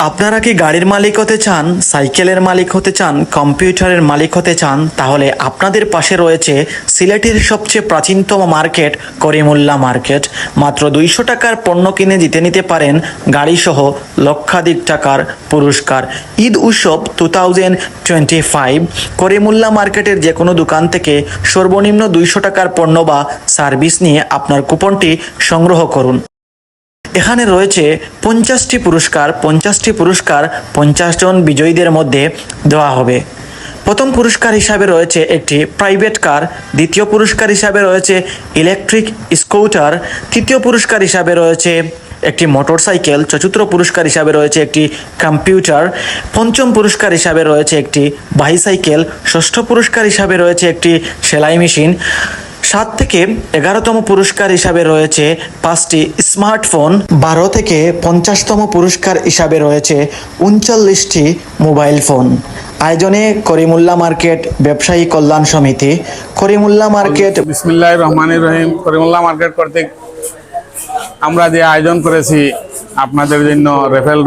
আপনারা কি গাড়ির মালিক হতে চান, সাইকেলের মালিক হতে চান, কম্পিউটারের মালিক হতে চান, তাহলে আপনাদের পাশে রয়েছে সিলেটের সবচেয়ে প্রাচীনতম মার্কেট, করিমুল্লা মার্কেট। মাত্র দুইশো টাকার পণ্য কিনে জিতে নিতে পারেন গাড়িসহ লক্ষাধিক টাকার পুরস্কার। ঈদ উৎসব two thousand twenty five Karimulla মার্কেটের যে কোনো দোকান থেকে সর্বনিম্ন দুইশো টাকার পণ্য বা সার্ভিস নিয়ে আপনার কুপনটি সংগ্রহ করুন। এখানে রয়েছে পঞ্চাশটি পুরস্কার পঞ্চাশটি পুরস্কার পঞ্চাশ জন বিজয়ীদের মধ্যে দেওয়া হবে। প্রথম পুরস্কার হিসাবে রয়েছে একটি প্রাইভেট কার দ্বিতীয় পুরস্কার হিসাবে রয়েছে ইলেকট্রিক স্কুটার তৃতীয় পুরস্কার হিসাবে রয়েছে একটি মোটরসাইকেল চতুর্থ পুরস্কার হিসাবে রয়েছে একটি কম্পিউটার পঞ্চম পুরস্কার হিসাবে রয়েছে একটি বাইসাইকেল ষষ্ঠ পুরস্কার হিসাবে রয়েছে একটি সেলাই মেশিন সাত থেকে এগারোতম পুরস্কার হিসাবে রয়েছে পাঁচটি স্মার্টফোন, বারো থেকে পঞ্চাশতম পুরস্কার হিসাবে রয়েছে উনচল্লিশটি মোবাইল ফোন। আয়োজনে করিমুল্লা মার্কেট, ব্যবসায়ী কল্যাণ সমিতি, করিমুল্লা মার্কেট বিসমিল্লাহ রহমানির রহিম। করিমুল্লাহ মার্কেট কর্তৃক আমরা যে আয়োজন করেছি, আপনাদের জন্য রেফেল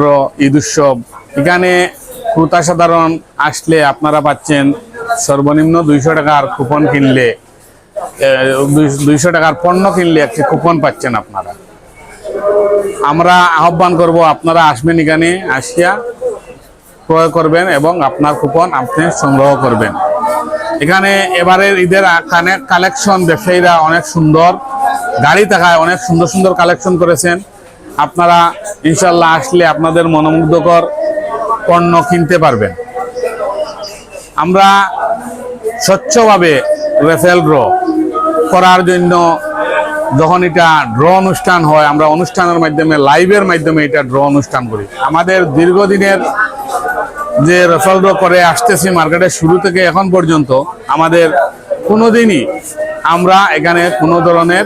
ঈদ উৎসব, এখানে ক্রেতা সাধারণ আসলে আপনারা পাচ্ছেন সর্বনিম্ন দুইশো টাকার কুপন কিনলে দুইশো টাকার পণ্য কিনলে একটি কুপন পাচ্ছেন আপনারা। আমরা আহ্বান করব, আপনারা আসবেন এখানে, আসিয়া ক্রয় করবেন এবং আপনার কুপন আপনি সংগ্রহ করবেন। এখানে এবারের ঈদের কালেকশন ব্যবসায়ীরা অনেক সুন্দর, গাড়ি থাকায় অনেক সুন্দর সুন্দর কালেকশন করেছেন। আপনারা ইনশাল্লাহ আসলে আপনাদের মনোমুগ্ধকর পণ্য কিনতে পারবেন। আমরা স্বচ্ছভাবে রেফেল ড্র করার জন্য যখন এটা ড্র অনুষ্ঠান হয়, আমরা অনুষ্ঠানের মাধ্যমে লাইভের মাধ্যমে এটা ড্র অনুষ্ঠান করি। আমাদের দীর্ঘদিনের যে রেফাল ড্র করে আসতেছি মার্কেটের শুরু থেকে এখন পর্যন্ত, আমাদের কোনোদিনই আমরা এখানে কোনো ধরনের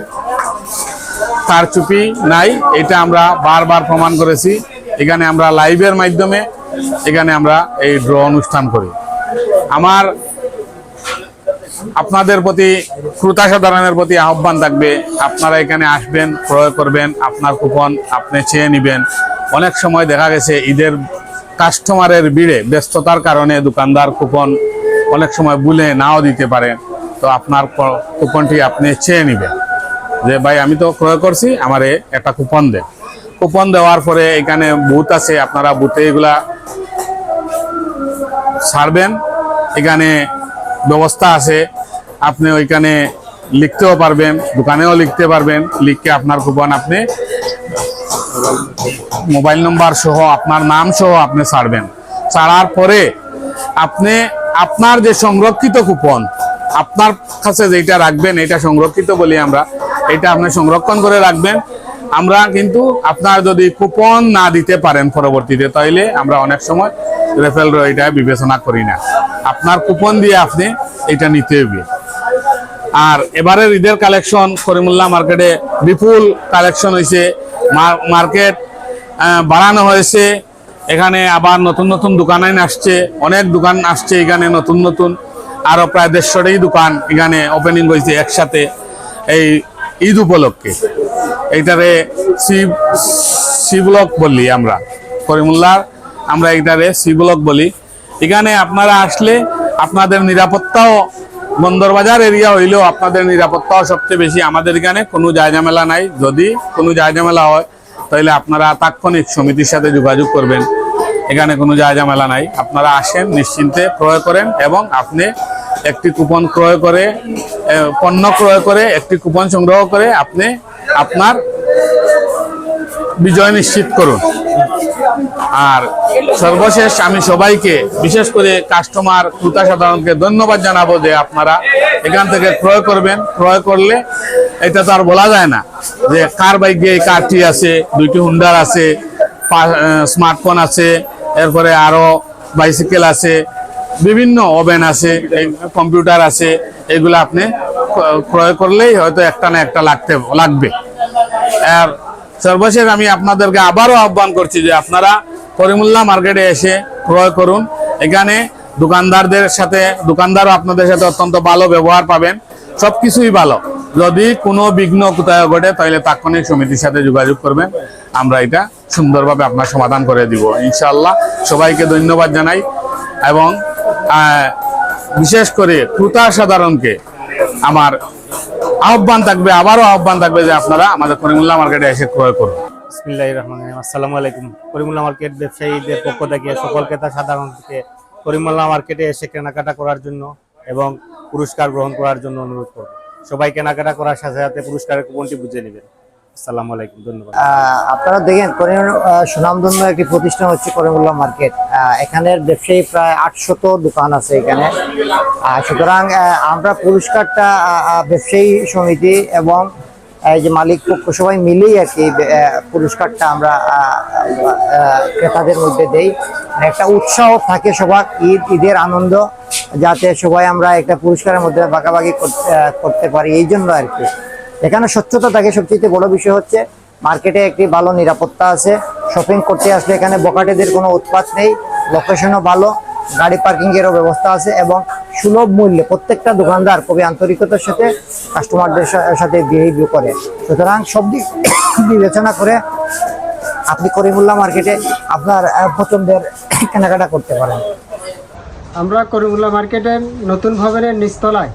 কারচুপি নাই। এটা আমরা বারবার প্রমাণ করেছি। এখানে আমরা লাইভের মাধ্যমে এখানে আমরা এই ড্র অনুষ্ঠান করি। আমার আপনাদের প্রতি ক্রেতা সাধারণের প্রতি আহ্বান থাকবে। আপনারা এখানে আসবেন, ক্রয় করবেন, আপনার কুপন আপনি চেয়ে নেবেন। অনেক সময় দেখা গেছে, ঈদের কাস্টমারের ভিড়ে ব্যস্ততার কারণে দোকানদার কুপন অনেক সময় ভুলে নাও দিতে পারেন তো আপনার কুপনটি আপনি চেয়ে নেবেন। যে ভাই, আমি তো ক্রয় করছি, আমারে একটা কুপন দেন। কুপন দেওয়ার পরে এখানে বুথ আছে, আপনারা বুথে এগুলা ছাড়বেন এখানে ব্যবস্থা আছে। আপনি ওইখানে লিখতেও পারবেন, দোকানেও লিখতে পারবেন, লিখে আপনার কুপন আপনি মোবাইল নম্বর সহ, আপনার নাম সহ আপনি ছাড়বেন। ছাড়ার পরে আপনি আপনার যে সংরক্ষিত কুপন, আপনার কাছে যেটা রাখবেন, এটা সংরক্ষিত বলি আমরা, এটা আপনি সংরক্ষণ করে রাখবেন। আমরা কিন্তু আপনার যদি কুপন না দিতে পারেন পরবর্তীতে, তাইলে আমরা অনেক সময় রেফেল এটা বিবেচনা করি না। আপনার কুপন দিয়ে আপনি এটা নিতে হবে। আর এবারের ঈদের কালেকশন করিমুল্লাহ মার্কেটে বিপুল কালেকশন হয়েছে মার্কেট বাড়ানো হয়েছে। এখানে আবার নতুন নতুন দোকান আসছে। অনেক দোকান আসছে এখানে নতুন নতুন। আরও প্রায় দেড়শোটাই দোকান এখানে ওপেনিং হয়েছে একসাথে এই ঈদ উপলক্ষে। এইটারে সি সি ব্লক বলি আমরা। করিমুল্লাহ আমরা এইটারে সি ব্লক বলি। এখানে আপনারা আসলে আপনাদের নিরাপত্তাও বন্দরবাজার এরিয়া হইলেও আপনাদের নিরাপত্তা সবচেয়ে বেশি আমাদের এখানে। কোনো জায়জামেলা নাই। যদি কোনো জায়জামেলা হয়, তাহলে আপনারা তাৎক্ষণিক সমিতির সাথে যোগাযোগ করবেন। এখানে কোনো জায়জামেলা নাই। আপনারা আসেন, নিশ্চিন্তে ক্রয় করেন এবং আপনি একটি কুপন ক্রয় করে পণ্য ক্রয় করে, একটি কুপন সংগ্রহ করে আপনি আপনার বিজয় নিশ্চিত করুন। আর সর্বশেষ আমি সবাইকে, বিশেষ করে কাস্টমার ক্রেতা সাধারণকে ধন্যবাদ জানাব যে আপনারা এখান থেকে ক্রয় করবেন। ক্রয় করলে এটা তো আর বলা যায় না যে কার বাইকে এই কারটি আছে, দুইটি হুন্ডার আছে স্মার্টফোন আছে, এরপরে আরও বাইসাইকেল আছে, বিভিন্ন ওভেন আছে কম্পিউটার আছে, এগুলো আপনি ক্রয় করলেই হয়তো একটা না একটা লাগতে, লাগবে। আর সর্বশেষ আমি আপনাদেরকে আবারও আহ্বান করছি যে আপনারা করিমুল্লাহ মার্কেটে এসে ক্রয় করুন। এখানে দোকানদারদের সাথে, দোকানদারও আপনাদের সাথে অত্যন্ত ভালো ব্যবহার পাবেন। সব কিছুই ভালো। যদি কোনো বিঘ্ন কোথায় ঘটে, তাহলে তাৎক্ষণিক সমিতির সাথে যোগাযোগ করবেন। আমরা এটা সুন্দরভাবে আপনার সমাধান করে দিব, ইনশাআল্লাহ। সবাইকে ধন্যবাদ জানাই এবং বিশেষ করে ক্রুতা সাধারণকে আমার আহ্বান থাকবে, আবারও আহ্বান থাকবে যে আপনারা আমাদের করিমুল্লাহ মার্কেটে এসে ক্রয় করুন। আসসালামু আলাইকুম। করিমুল্লাহ মার্কেট ব্যবসায়ীদের পক্ষ থেকে সকল ক্রেতা সাধারণকে করিমুল্লাহ মার্কেটে এসে কেনাকাটা করার জন্য এবং পুরস্কার গ্রহণ করার জন্য অনুরোধ করব। সবাই কেনাকাটা করার সাথে সাথে পুরস্কারের কুপনটি বুঝে নেবেন। আপনারা দেখেন করিম সুনামধন্য একটি প্রতিষ্ঠান হচ্ছে করিমুল্লাহ মার্কেট। এখানের ব্যবসায়ী প্রায় আটশত দোকান আছে এখানে। সুতরাং আমরা পুরস্কারটা ব্যবসায়ী সমিতি এবং এই যে মালিক পক্ষ সবাই মিলেই আর কি পুরস্কারটা আমরা ক্রেতাদের মধ্যে দেই। মানে একটা উৎসাহ থাকে সবার, ঈদ, ঈদের আনন্দ, যাতে সবাই আমরা একটা পুরস্কারের মধ্যে ভাগাভাগি করতে পারি, এই জন্য আর কি। এখানে স্বচ্ছতা থাকে সবচেয়ে বড় বিষয় হচ্ছে মার্কেটে একটি ভালো নিরাপত্তা আছে শপিং করতে আসলে এখানে বকাটেদের কোনো উৎপাত নেই লোকেশনও ভালো গাড়ি পার্কিংয়েরও ব্যবস্থা আছে এবং সুলভ মূল্যে প্রত্যেকটা দোকানদার খুবই আন্তরিকতার সাথে কাস্টমারদের সাথে বিহেভ করে। সুতরাং সব দিক বিবেচনা করে আপনি করিমুল্লাহ মার্কেটে আপনার পছন্দের কেনাকাটা করতে পারেন। আমরা করিমুল্লাহ মার্কেটের নতুন ভবনের নিচতলায়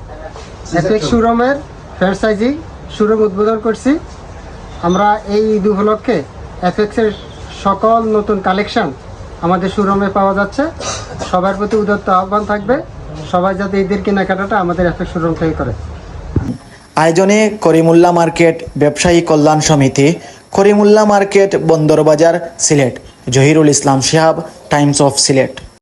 এফেক শোরুমের ফ্র্যাঞ্চাইজি শোরুম উদ্বোধন করছি। আমরা এই ঈদ উপলক্ষে এফেক্সের সকল নতুন কালেকশন আমাদের শোরুমে পাওয়া যাচ্ছে। সবার প্রতি উদত্ত আহ্বান থাকবে। সবাই যাতে ঈদের কেনাকাটাটা আমাদের এফেক্স শোরুম থেকে করে। আয়োজনে করিমুল্লা মার্কেট ব্যবসায়ী কল্যাণ সমিতি, Karimulla market Bandarbazar Sylhet, Zahirul Islam Shihab, times of Sylhet.